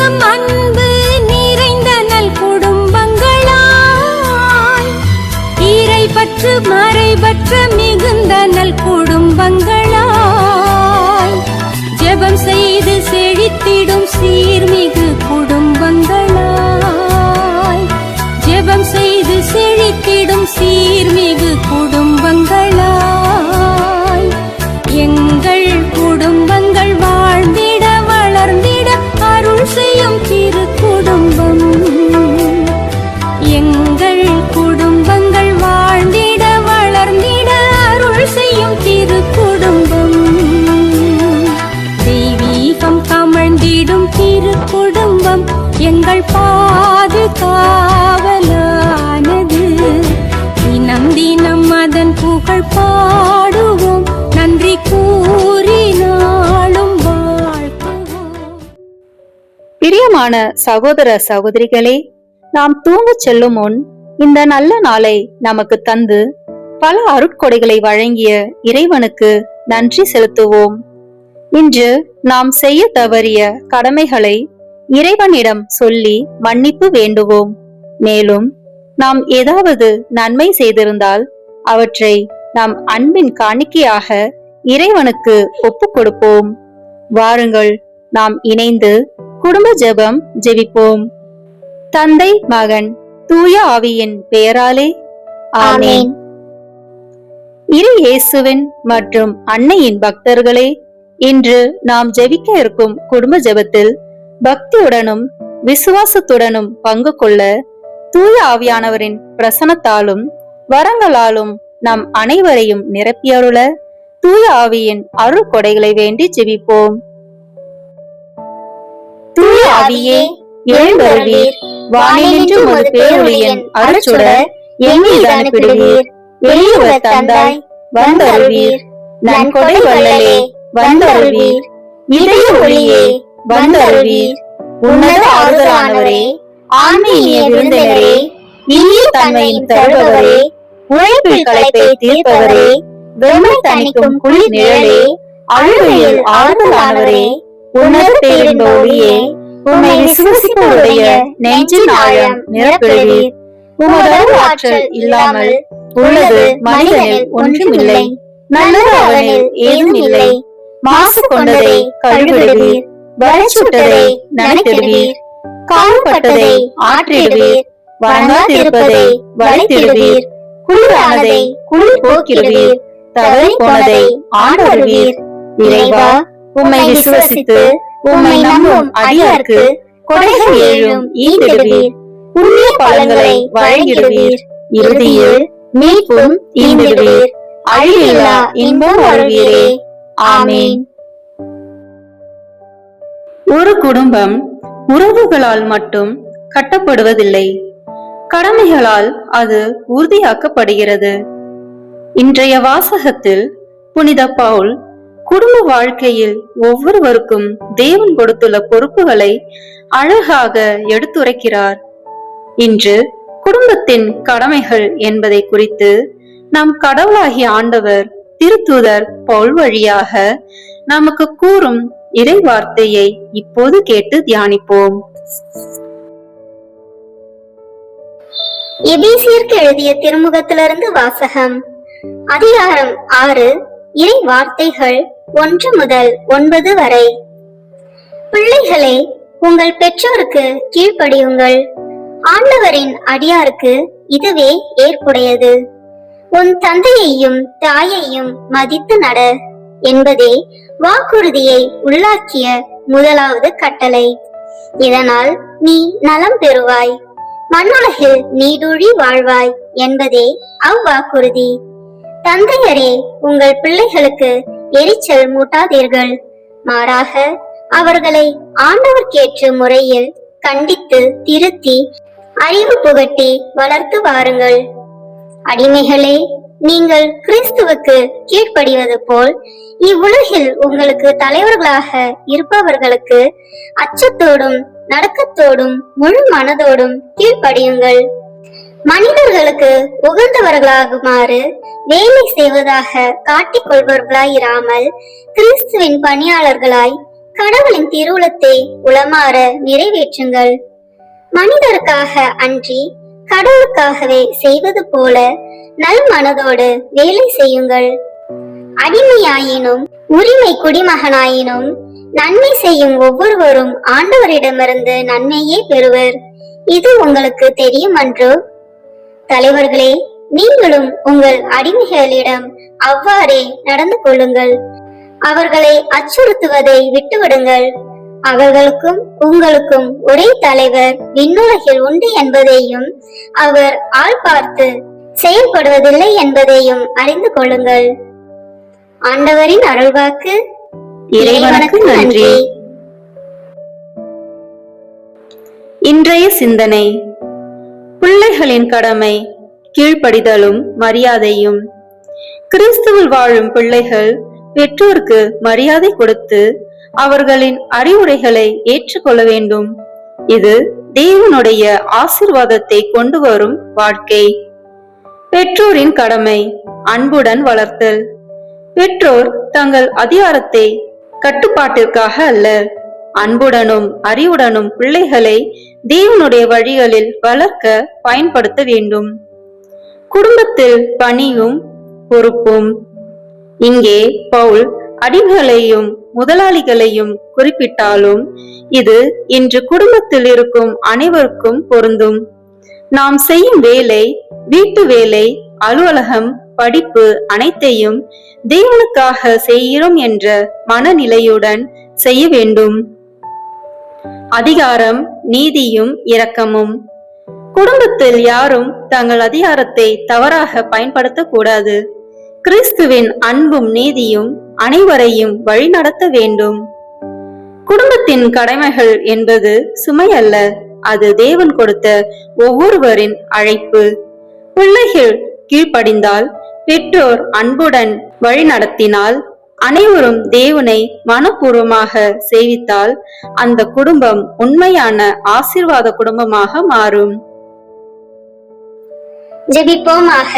பாசம் அன்பு நிறைந்த நல் குடும்பங்களாய். இறைபற்று மறைபற்ற மிகுந்த நல் குடும்பங்களாய் பிரியமான சகோதர சகோதரிகளே நாம் தூங்கச் செல்லும் முன் இந்த நல்ல நாளை நமக்கு தந்து பல அருட்கொடைகளை வழங்கிய இறைவனுக்கு நன்றி செலுத்துவோம். இன்று நாம் செய்ய தவறிய கடமைகளை இறைவனிடம் சொல்லி மன்னிப்பு வேண்டுவோம். மேலும் நாம் ஏதாவது நன்மை செய்திருந்தால் அவற்றை நாம் அன்பின் காணிக்கையாக இறைவனுக்கு ஒப்புக் கொடுப்போம். வாருங்கள் நாம் இணைந்து குடும்ப ஜெபம் ஜெபிப்போம். தந்தை மகன் தூய ஆவியின் பெயராலே ஆமென். இரு இயேசுவின் மற்றும் அன்னையின் பக்தர்களே இன்று நாம் ஜெபிக்க இருக்கும் குடும்ப ஜெபத்தில் பக்தியுடனும் விசுவாசத்துடனும் பங்கு கொள்ள தூய ஆவியானவரின் பிரசனத்தாலும் வரங்களாலும் நம் அனைவரையும் நிரப்பியருள தூய ஆவியின் அருள் கொடைகளை வேண்டி ஜெபிப்போம். ஆவியே எழுந்தருவீர் வானிலின்று ஒரு பேருளியன் அருச்சுடர் எம்மீது அனுப்பிடுவீர். எளியவர் தந்தாய் வந்தருவீர் நன்கொடை வள்ளலே வந்தருவீர் இதய ஒளியே வந்தருவீர் உன்னத ஆறுதலானவரே ஆன்மீக விருந்தினரே இனிய தன்மையின் தருபவரே உழைப்பில் களைப்பை தீர்ப்பவரே வெம்மை தணிக்கும் குளிர் நிழலே அழுகையில் ஆறுதலானவரே உன்னத பேரின் ஒளியே உம்மை விசுவசிப்பவருடைய நெஞ்சின் ஆழம் நிரப்பிடுவீர். உமது ஆற்றல் இல்லாமல் உள்ளது மனிதனில் ஒன்றுமில்லை. நல்லது அவனில் ஏதும் இல்லை மாசு கொண்டதை கழுவிடுவீர். வரைச்சுட்டதை நனைத்திடுவீர் கால்பட்டதை ஆற்றிடுவீர். வணங்காதிருப்பதை வளைத்திடுவீர். குளிரானதை குளிர் போக்கிடுவீர். தவறி போனதை ஆண்டருவீர். இறைவா உம்மை விசுவசித்து உம்மை நம்பும் அடியார்க்கு கொடைகள் ஏழும் ஈந்திடுவீர் புண்ணிய பலன்களை வழங்கிடுவீர். இறுதியில் மீட்பும் ஈந்திடுவீர் அழிவில்லா இன்பம் வருவீரே ஆமேன். ஒரு குடும்பம் உறவுகளால் மட்டும் கட்டப்படுவதில்லை. கடமைகளால் அது உறுதியாக்கப்படுகிறது. இன்றைய வாசகத்தில் புனித பவுல் குடும்ப வாழ்க்கையில் ஒவ்வொருவருக்கும் தேவன் கொடுத்துள்ள பொறுப்புகளை அழகாக எடுத்துரைக்கிறார். இன்று குடும்பத்தின் கடமைகள் என்பதை குறித்து நம் கடவுளாகிய ஆண்டவர் திருத்தூதர் பவுல் வழியாக நமக்கு கூறும் இறை வார்த்தையை இப்போது கேட்டு தியானிப்போம். எபேசியருக்கு எழுதிய திருமுகத்திலிருந்து வாசகம். அதிகாரம் ஆறு. இறை வார்த்தைகள் ஒன்று முதல் ஒன்பது வரை. பிள்ளைகளே உங்கள் பெற்றோருக்கு கீழ்ப்படியுங்கள். ஆண்டவரின் அடியாருக்கு இதுவே ஏற்புடையது. உன் தந்தையையும் தாயையும் மதித்து நட என்பதே வாக்குறுதியை உள்ளாக்கிய முதலாவது கட்டளை. இதனால் நீ நலம் பெறுவாய். மண்ணுலகில் நீடூழி வாழ்வாய் என்பதே அவ்வாக்குறுதி. தந்தையரே உங்கள் பிள்ளைகளுக்கு எரிச்சல் மூட்டாதீர்கள். மாறாக அவர்களை ஆண்டவர்க்கேற்ற முறையில் கண்டித்து திருத்தி அறிவு புகட்டி வளர்த்து வாருங்கள். அடிமைகளே நீங்கள் கிறிஸ்துவுக்கு கீழ்ப்படிவது போல் இவ்வுலகில் உங்களுக்கு தலைவர்களாக இருப்பவர்களுக்கு அச்சத்தோடும் நடக்கத்தோடும் முழு மனதோடும் கீழ்ப்படியுங்கள். மனிதர்களுக்கு உகந்தவர்களாகுமாறு வேலை செய்வதாக காட்டிக் கொள்பவர்களாயிராமல் கிறிஸ்துவின் பணியாளர்களாய் கடவுளின் திருவுளத்தை உளமாற நிறைவேற்றுங்கள். மனிதருக்காக அன்றி கடவுளுக்காகவே செய்வது போல நல் மனதோடு வேலை செய்யுங்கள். அடிமையாயினும் உரிமை குடிமகனாயினும் நன்மை செய்யும் ஒவ்வொருவரும் ஆண்டவரிடமிருந்து நன்மையே பெறுவர். இது உங்களுக்கு தெரியும் அன்றோ தலைவர்களே நீங்களும் உங்கள் அடிமைகளிடம் அவ்வாறே நடந்து கொள்ளுங்கள். அவர்களை அச்சுறுத்துவதை விட்டுவிடுங்கள். அவர்களுக்கும் உங்களுக்கும் ஒரே தலைவர் விண்ணுலகில் உண்டு என்பதையும் அவர் ஆள் பார்த்து செயல்படுவதில்லை என்பதையும் அறிந்து கொள்ளுங்கள். ஆண்டவரின் அருள்வாக்கு இறைவனுக்கு நன்றி. இன்றைய சிந்தனை. பிள்ளைகளின் கடமை கீழ்ப்படிதலும் மரியாதையும். கிறிஸ்துவில் வாழும் பிள்ளைகள் பெற்றோருக்கு மரியாதை கொடுத்து அவர்களின் அறிவுரைகளை ஏற்றுக்கொள்ள வேண்டும். இது தேவனுடைய ஆசிர்வாதத்தை கொண்டு வரும் வாழ்க்கை. பெற்றோரின் கடமை அன்புடன் வளர்த்தல். பெற்றோர் தங்கள் அதிகாரத்தை கட்டுப்பாட்டிற்காக அல்ல அன்புடனும் அறிவுடனும் பிள்ளைகளை தேவனுடைய வழிகளில் வளர்க்க பயன்படுத்த வேண்டும். குடும்பத்தில் பணியும் பொறுப்பும். இங்கே பவுல் அடிமைகளையும் முதலாளிகளையும் குறிப்பிட்டாலும் இது இன்று குடும்பத்தில் இருக்கும் அனைவருக்கும் பொருந்தும். நாம் செய்யும் வேலை வீட்டு வேலை அலுவலகம் படிப்பு அனைத்தையும் தேவனுக்காக செய்கிறோம் என்ற மனநிலையுடன் செய்ய வேண்டும். அதிகாரம் நீதியும் இரக்கமும். குடும்பத்தில் யாரும் தங்கள் அதிகாரத்தை தவறாக பயன்படுத்தக்கூடாது. கிறிஸ்துவின் அன்பும் நீதியும் அனைவரையும் வழிநடத்த வேண்டும். குடும்பத்தின் கடமைகள் என்பது சுமை அல்ல அது தேவன் கொடுத்த ஒவ்வொருவரின் அழைப்பு. பிள்ளைகள் கீழ்ப்படிந்தால் பெற்றோர் அன்புடன் வழிநடத்தினால் அனைவரும் தேவனை மனப்பூர்வமாக சேவித்தால் அந்த குடும்பம் உண்மையான ஆசிர்வாத குடும்பமாக மாறும். ஜெபிப்போமாக.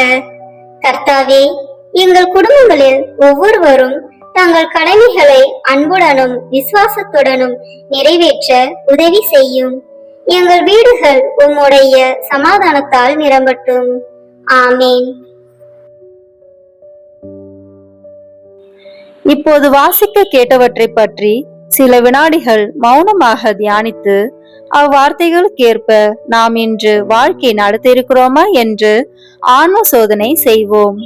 கர்த்தாவே எங்கள் குடும்பங்களில் ஒவ்வொருவரும் தங்கள் கடமைகளை அன்புடனும் விசுவாசத்துடனும் நிறைவேற்ற உதவி செய்யும். எங்கள் வீடுகள் உம்முடைய சமாதானத்தால் நிரம்பட்டும். ஆமேன். இப்போது வாசிக்க கேட்டவற்றை பற்றி சில வினாடிகள் மௌனமாக தியானித்து அவ்வார்த்தைகளுக்கேற்ப நாம் இன்று வாழ்க்கை நடத்தியிருக்கிறோமா என்று ஆன்ம சோதனை செய்வோம்.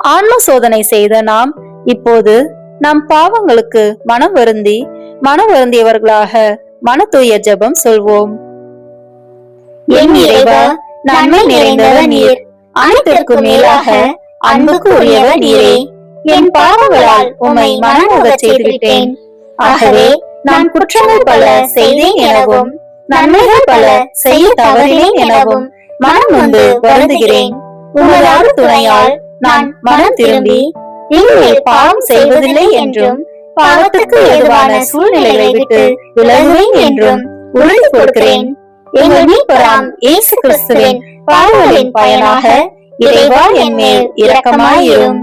ஆன்ம சோதனை செய்த நாம் இப்போது நம் பாவங்களுக்கு மனம் வருந்தி மனம் வருந்தியவர்களாக மன தூய ஜெபம் சொல்வோம். என் இறைவா நன்மை நிறைந்தவர் நீர். அனைத்திற்கும் மேலாக அன்புக்கு உரியவர் நீரே. என் பாவங்களால் உமை மனமுகச் செய்துவிட்டேன். ஆகவே நான் குற்றங்கள் பல செய்தேன் எனவும் நன்மைகள் பல செய்ய தவறினேன் எனவும் மனம் வந்து வருந்துகிறேன். உமது துணையால் நான் மனம் திரும்பி இனிமேல் பாவம் செய்வதில்லை என்றும் பாவத்துக்கு ஏதுவான சூழ்நிலைகளை விட்டு விலகுவேன் என்றும் உறுதி கொடுக்கிறேன். எங்கள் மீட்பராம் இயேசு கிறிஸ்துவின் பாவங்களின் பயனாக இறைவா என் மேல் இரக்கமாயிரும்.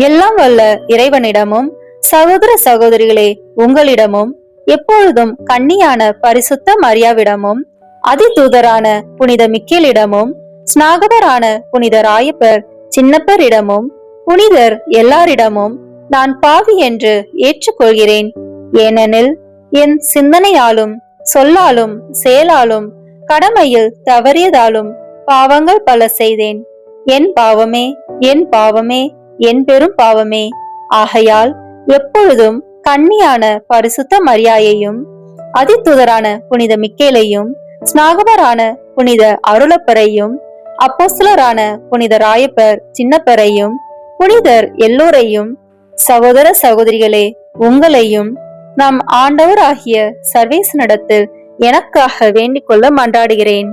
எல்லாம் வல்ல இறைவனிடமும் சகோதர சகோதரிகளே உங்களிடமும் எப்பொழுதும் கன்னியான பரிசுத்த மரியாவிடமும் அதிதூதரான புனித மிக்கேலிடமும் ஸ்நாகபரான புனித ராயப்பர் சின்னப்பரிடமும் புனிதர் எல்லாரிடமும் நான் பாவி என்று ஏற்றுக்கொள்கிறேன். ஏனெனில் என் சிந்தனையாலும் சொல்லாலும் செயலாலும் கடமையில் தவறியதாலும் பாவங்கள் பல செய்தேன். என் பாவமே என் பாவமே என் பெரும் பாவமே. ஆகையால் எப்பொழுதும் கண்ணியான பரிசுத்த மரியாயையும் அதித்துதரான புனித மிக்கேலையும் ஸ்நாகபரான புனித அருளப்பரையும் அப்போஸ்தலரான புனித ராயப்பர் சின்னப்பரையும் புனிதர் எல்லோரையும் சகோதர சகோதரிகளே உங்களையும் நம் ஆண்டவராகிய சர்வேஸ் நடத்தில் எனக்காக வேண்டிக் கொள்ள மன்றாடுகிறேன்.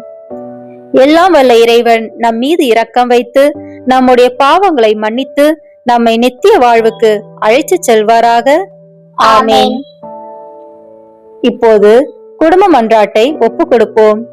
எல்லாம் வல்ல இறைவன் நம் மீது இரக்கம் வைத்து நம்முடைய பாவங்களை மன்னித்து நம்மை நித்திய வாழ்வுக்கு அழைத்துச் செல்வாராக. ஆமேன். இப்போது குடும்ப மன்றாட்டை ஒப்பு கொடுப்போம்.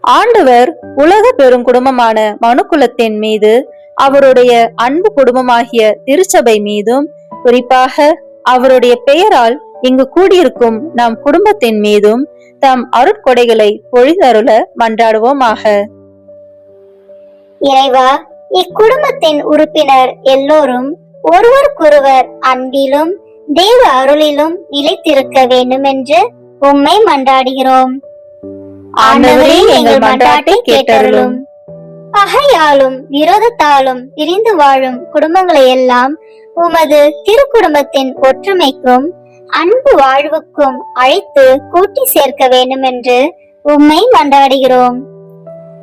ஆண்டவர் உலக பெருங்குடும்பமான மனுக்குலத்தின் மீது அவருடைய அன்பு குடும்பமாகிய திருச்சபை மீதும் குறிப்பாக அவருடைய பெயரால் இங்கு கூடியிருக்கும் நம் குடும்பத்தின் மீதும் தம் அருட்கொடைகளை பொழிதருள மன்றாடுவோமாக. இறைவா இக்குடும்பத்தின் உறுப்பினர் எல்லோரும் ஒருவருக்கொருவர் அன்பிலும் தேவ அருளிலும் நிலைத்திருக்க வேண்டும் என்று உம்மை மன்றாடுகிறோம். ஆண்டவரே எங்கள் மன்றாட்டை கேட்டருளும். பகையாலும் விரோதத்தாலும் பிரிந்து வாழும் குடும்பங்களை எல்லாம் உமது திருக்குடும்பத்தின் ஒற்றுமைக்கும் அன்பு வாழ்வுக்கும் அழைத்து கூட்டி சேர்க்க வேண்டும் என்று உம்மை மன்றாடுகிறோம்.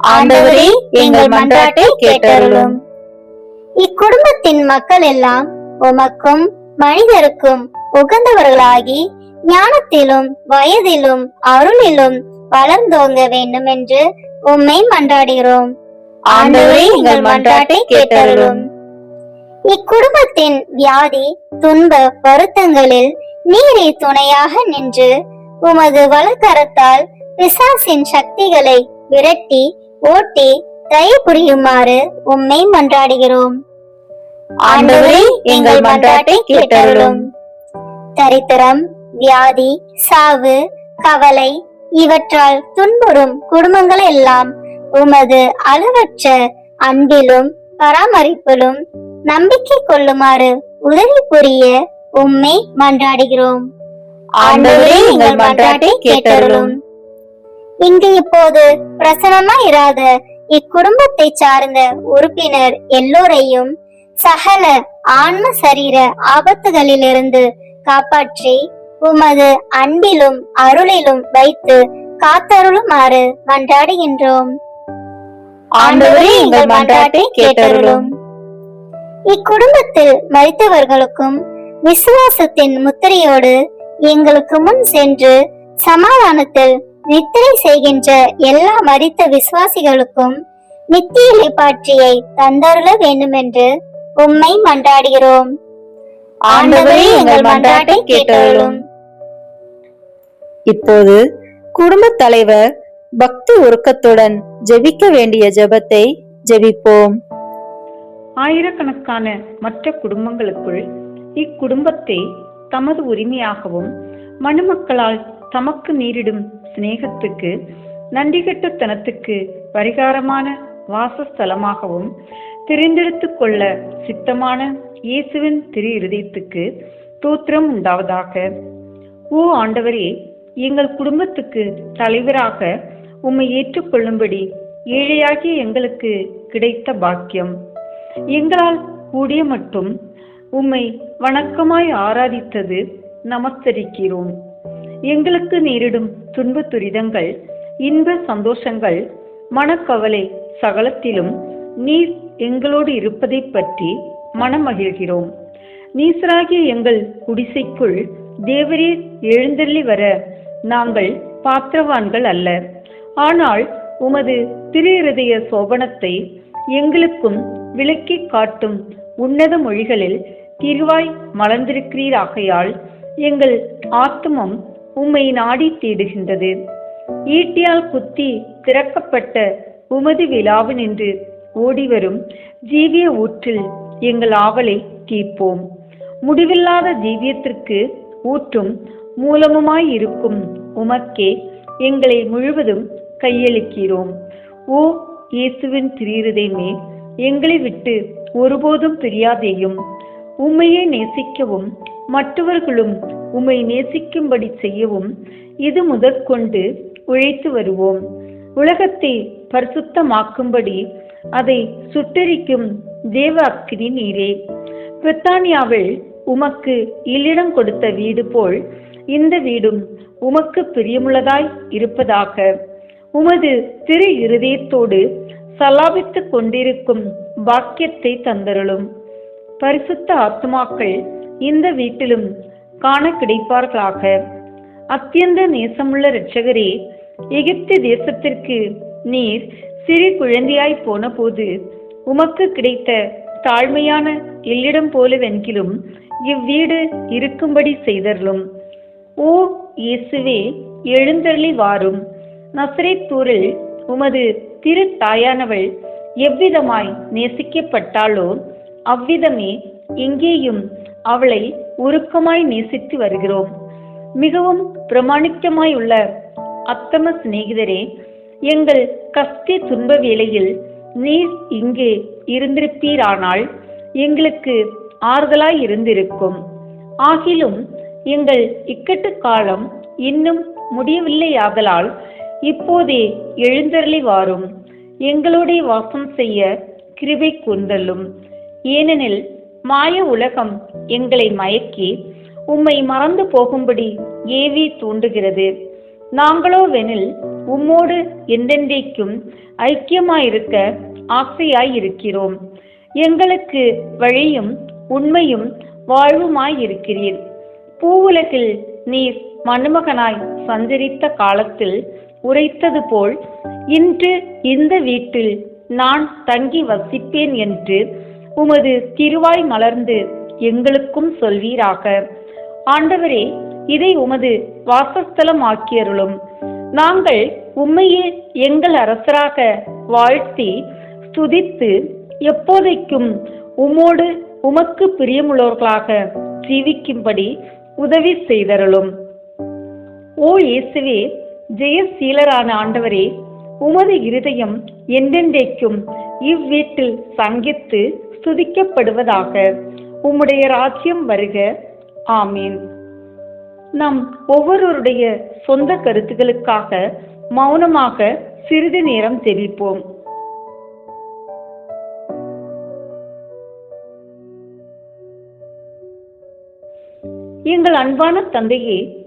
ஆண்டவரே எங்கள் மன்றாட்டை கேட்டருளும். இக்குடும்பத்தின் மக்கள் எல்லாம் உமக்கும் மனிதருக்கும் உகந்தவர்களாகி ஞானத்திலும் வயதிலும் அருளிலும் வளர்ந்தோங்க வேண்டும் என்று உம்மை மன்றாடுகிறோம். ஆண்டவரே எங்கள் மன்றாட்டை கேட்டருளும். இக்குடும்பத்தின் வியாதி துன்ப வருத்தங்களில் நீரே துணையாக நின்று உமது வலக்கரத்தால் பிசாசின் சக்திகளை விரட்டி ஓட்டி தயவு புரியுமாறு உம்மை மன்றாடுகிறோம். ஆண்டவரே எங்கள் மன்றாட்டை கேட்டருளும். தரித்திரம் வியாதி சாவு கவலை இவற்றால் துன்புறும் குடும்பங்கள் எல்லாம் உமது அளவற்ற அன்பிலும் பராமரிப்பிலும் நம்பிக்கை கொள்ளுமாறு உதவி புரிய உம்மை மன்றாடுகிறோம். ஆண்டவரே எங்கள் மன்றாட்டை கேட்டருளும். இங்கு இப்போது பிரசனமா இராத இக்குடும்பத்தை சார்ந்த உறுப்பினர் எல்லோரையும் சகல ஆன்ம சரீர ஆபத்துகளிலிருந்து காப்பாற்றி உமது அன்பிலும் அருளிலும் வைத்து காத்தருளுமாறு மன்றாடுகின்றோம். ஆண்டவரே எங்கள் மன்றாட்டை கேட்டருளும். இக்குடும்பத்தில் மறித்தவர்களுக்கும் விசுவாசத்தின் முத்திரையோடு எங்களுக்கு முன் சென்று சமாதானத்தில் நித்திரை செய்கின்ற எல்லா மறித்த விசுவாசிகளுக்கும் நித்திய இலைப்பாற்றியை தந்தருள வேண்டுமென்று உம்மை மன்றாடுகிறோம். ஆண்டவரே எங்கள் மன்றாட்டை கேட்டருளும். இப்போது குடும்பத் தலைவர் பக்தி உருக்கத்துடன் ஜெபிக்க வேண்டிய ஜெபத்தை ஜெபிப்போம். ஆயிரக்கணக்கான மற்ற குடும்பங்களுக்குள் இக்குடும்பத்தை தமது உரிமையாகவும் மணமக்களால் தமக்கு நீரிடும் சிநேகத்துக்கு நன்றிகெட்டத்தனத்துக்கு பரிகாரமான வாசஸ்தலமாகவும் தெரிந்தெடுத்து கொள்ள சித்தமான இயேசுவின் திரு இருதயத்துக்கு தோத்திரம் உண்டாவதாக. ஓ ஆண்டவரே எங்கள் குடும்பத்துக்கு தலைவராக உம்மை ஏற்றுக்கொள்ளும்படி ஏழையாகிய எங்களுக்கு கிடைத்த பாக்கியம். எங்களால் கூடிய மட்டும் உம்மை வணக்கமாய் ஆராதித்தது நமஸ்தரிக்கிறோம். எங்களுக்கு நேரிடும் துன்ப துரிதங்கள் இன்ப சந்தோஷங்கள் மனக்கவலை சகலத்திலும் நீர் எங்களோடு இருப்பதைப் பற்றி மனமகிழ்கிறோம். நீசராகிய எங்கள் குடிசைக்குள் தேவரீர் எழுந்தள்ளி வர நாங்கள் பாத்திரவான்கள் அல்ல. ஆனால் உமது திரு சோபனத்தை எங்களுக்கும் விளக்கிக் காட்டும் உன்னத மொழிகளில் திருவாய் மலர்ந்திருக்கிறீராகையால் எங்கள் ஆத்மம் உம்மை நாடி தேடுகின்றது. ஈட்டியால் குத்தி திறக்கப்பட்ட உமது விழாவினின்று ஓடிவரும் ஜீவிய ஊற்றில் எங்கள் ஆவலை தீர்ப்போம். முடிவில்லாத ஜீவியத்திற்கு ஊற்றும் மூலமுமாய் இருக்கும் உமக்கே எங்களை முழுவதும் கையளிக்கிறோம். ஓ இயேசுவின் திரியுதயமே எங்களை விட்டு ஒருபோதும் பிரியாதேயும். உம்மையே நேசிக்கவும் மற்றவர்களும் உம்மை நேசிக்கும்படி செய்யவும் இது முதற்கொண்டு உழைத்து வருவோம். உலகத்தை பரிசுத்தமாக்கும்படி அதை சுட்டரிக்கும் தேவ அக்னி நீரே. பிரித்தானியாவில் உமக்கு இல்லிடம் கொடுத்த வீடு போல் இந்த வீடும் உமக்கு பிரியமுள்ளதாய் இருப்பதாக. உமது திரு இருதயத்தோடு சலாபித்துக் கொண்டிருக்கும் பாக்கியத்தை தந்தருளும். பரிசுத்த ஆத்மாக்கள் இந்த வீட்டிலும் காண கிடைப்பார்களாக. அத்தியந்த நேசமுள்ள இரட்சகரே எகிப்து தேசத்திற்கு நீர் சிறு குழந்தையாய் போன போது உமக்கு கிடைத்த தாழ்மையான இல்லிடம் போலவென்கிலும் இவ்வீடு இருக்கும்படி செய்தருளும். ஓ இயேசுவே எழுந்தருளி வாரும் நசரேத்தூரில் உமது திரு தாயானவள் எவ்விதமாய் நேசிக்கப்பட்டாளோ அவ்விதமே இங்கேயும் அவளை உருக்கமாய் நேசித்து வருகிறோம். மிகவும் பிரமாணிக்கமாய் உள்ள அத்தம சிநேகிதரே எங்கள் கஷ்ட துன்ப வேளையில் நீர் இங்கே இருந்திருப்பீரானால் எங்களுக்கு ஆறுதலாய் இருந்திருக்கும். ஆகிலும் எங்கள் இக்கட்டு காலம் இன்னும் முடியவில்லையாதலால் இப்போதே எழுந்தருளி வாரும். எங்களோட வாசம் செய்ய கிருபை கூர்ந்தள்ளும். ஏனெனில் மாய உலகம் எங்களை மயக்கி உம்மை மறந்து போகும்படி ஏவி தூண்டுகிறது. நாங்களோ வெனில் உம்மோடு என்றென்றைக்கும் ஐக்கியமாயிருக்க ஆசையாயிருக்கிறோம். எங்களுக்கு வழியும் உண்மையும் வாழ்வுமாயிருக்கிறீர். பூவுலகில் நீர் மணமகனாய் சஞ்சரித்த காலத்தில் உரைத்தது போல் இன்று இந்த வீட்டில் நான் தங்கி வசிப்பேன் என்று உமது திருவாய் மலர்ந்து எங்களுக்கும் சொல்வீராக. ஆண்டவரே இதை உமது வாசஸ்தலம் ஆக்கியருளும் நாங்கள் உம்மையே எங்கள் அரசராக வாழ்த்தி துதித்து எப்போதைக்கும் உம்மோடு உமக்கு பிரியமுள்ளவர்களாக ஜீவிக்கும்படி உதவி செய்தருளும். ஓ இயேசுவே ஜெயசீலரான ஆண்டவரே உமது இருதயம் என்றென்றைக்கும் இவ்வீட்டில் சங்கித்து ஸ்துதிக்கப்படுவதாக உம்முடைய ராஜ்யம் வருக. ஆமீன். நம் ஒவ்வொருவருடைய சொந்த கருத்துகளுக்காக மௌனமாக சிறிது நேரம் தெரிவிப்போம் எங்கள் அன்பான தந்தையே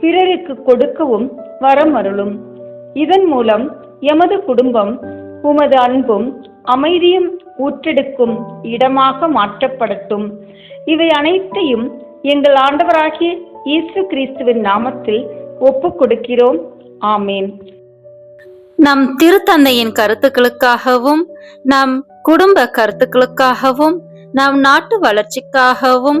பிறருக்கு கொடுக்கவும் வரம் அருளும் இதன் மூலம் எமது குடும்பம் உமது அன்பும் அமைதியும் ஊற்றெடுக்கும் இடமாக மாற்றப்படட்டும். இவை அனைத்தையும் எங்கள் ஆண்டவராகிய இயேசு கிறிஸ்துவின் நாமத்தில் ஒப்பு கொடுக்கிறோம். ஆமேன். நம் திருத்தந்தையின் கருத்துக்களுக்காகவும் நம் குடும்ப கருத்துக்களுக்காகவும் நம் நாட்டு வளர்ச்சிக்காகவும்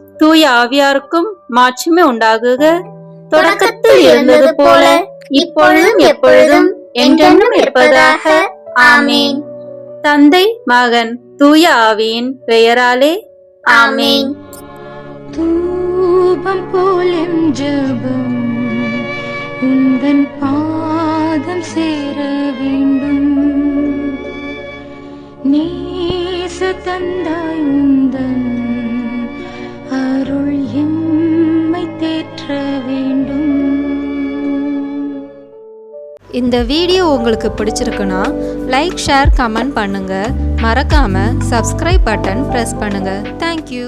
தூய ஆவியாருக்கும் மாட்சிமை உண்டாகுக. தொடக்கத்தில் இருந்தது போல இப்பொழுதும் எப்பொழுதும் என்றென்றும் இருப்பதாக. ஆமீன். தந்தை மகன் தூய ஆவியின் பெயராலே ஆமீன். தூபம் போலும் ஜபம் உந்தன் பாதம் சேர வேண்டும். நேச தந்தாய் உந்தன் அருள் எம்மை தேற்ற வேண்டும். இந்த வீடியோ உங்களுக்கு பிடிச்சிருக்குன்னா லைக் ஷேர் கமெண்ட் பண்ணுங்க. மறக்காம சப்ஸ்கிரைப் பட்டன் ப்ரெஸ் பண்ணுங்க. Thank you